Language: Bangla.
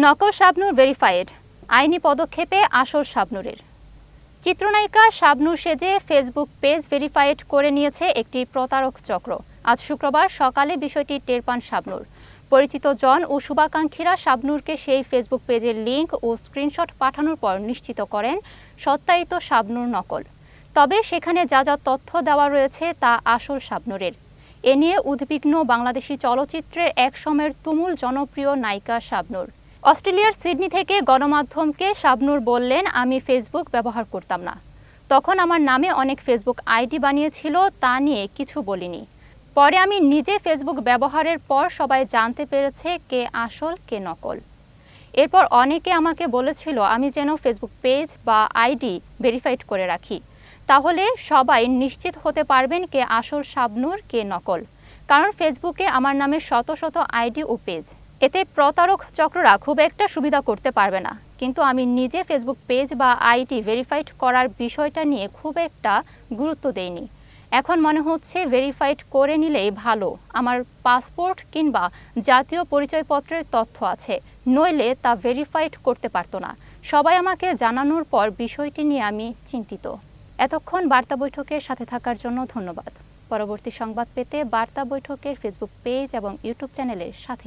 নকল শাবনূর ভেরিফাইড আইনি পদক্ষেপে আসল শাবনূরের। চিত্রনায়িকা শাবনূর সেজে ফেসবুক পেজ ভেরিফাইড করে নিয়েছে একটি প্রতারক চক্র। আজ শুক্রবার সকালে বিষয়টি টের পান শাবনূর। পরিচিত জন ও শুভাকাঙ্ক্ষীরা শাবনূরকে সেই ফেসবুক পেজের লিংক ও স্ক্রিনশট পাঠানোর পর নিশ্চিত করেন, সত্যায়িত শাবনূর নকল। তবে সেখানে যা যা তথ্য দেওয়া রয়েছে তা আসল শাবনূরের। এ নিয়ে উদ্বিগ্ন বাংলাদেশি চলচ্চিত্রের এক সময়ের তুমুল জনপ্রিয় নায়িকা শাবনূর। অস্ট্রেলিয়ার সিডনি থেকে গণমাধ্যমকে শাবনূর বললেন, আমি ফেসবুক ব্যবহার করতাম না। তখন আমার নামে অনেক ফেসবুক আইডি বানিয়েছিল, তা নিয়ে কিছু বলিনি। পরে আমি নিজে ফেসবুক ব্যবহারের পর সবাই জানতে পেরেছে কে আসল, কে নকল। এরপর অনেকে আমাকে বলেছিল, আমি যেন ফেসবুক পেজ বা আইডি ভেরিফাইড করে রাখি। তাহলে সবাই নিশ্চিত হতে পারবেন কে আসল শাবনূর, কে নকল। কারণ ফেসবুকে আমার নামে শত শত আইডি ও পেজ। এতে প্রতারক চক্ররা খুব একটা সুবিধা করতে পারবে না। কিন্তু আমি নিজে ফেসবুক পেজ বা আইডি ভেরিফাইড করার বিষয়টা নিয়ে খুব একটা গুরুত্ব দেইনি। এখন মনে হচ্ছে ভেরিফাইড করে নিলেই ভালো। আমার পাসপোর্ট কিংবা জাতীয় পরিচয়পত্রের তথ্য আছে। নইলে তা ভেরিফাইড করতে পারতো না। সবাই আমাকে জানানোর পর বিষয়টি নিয়ে আমি চিন্তিত। এতক্ষণ বার্তা বৈঠকের সাথে থাকার জন্য ধন্যবাদ। পরবর্তী সংবাদ পেতে বার্তা বৈঠকের ফেসবুক পেজ এবং ইউটিউব চ্যানেলের সাথে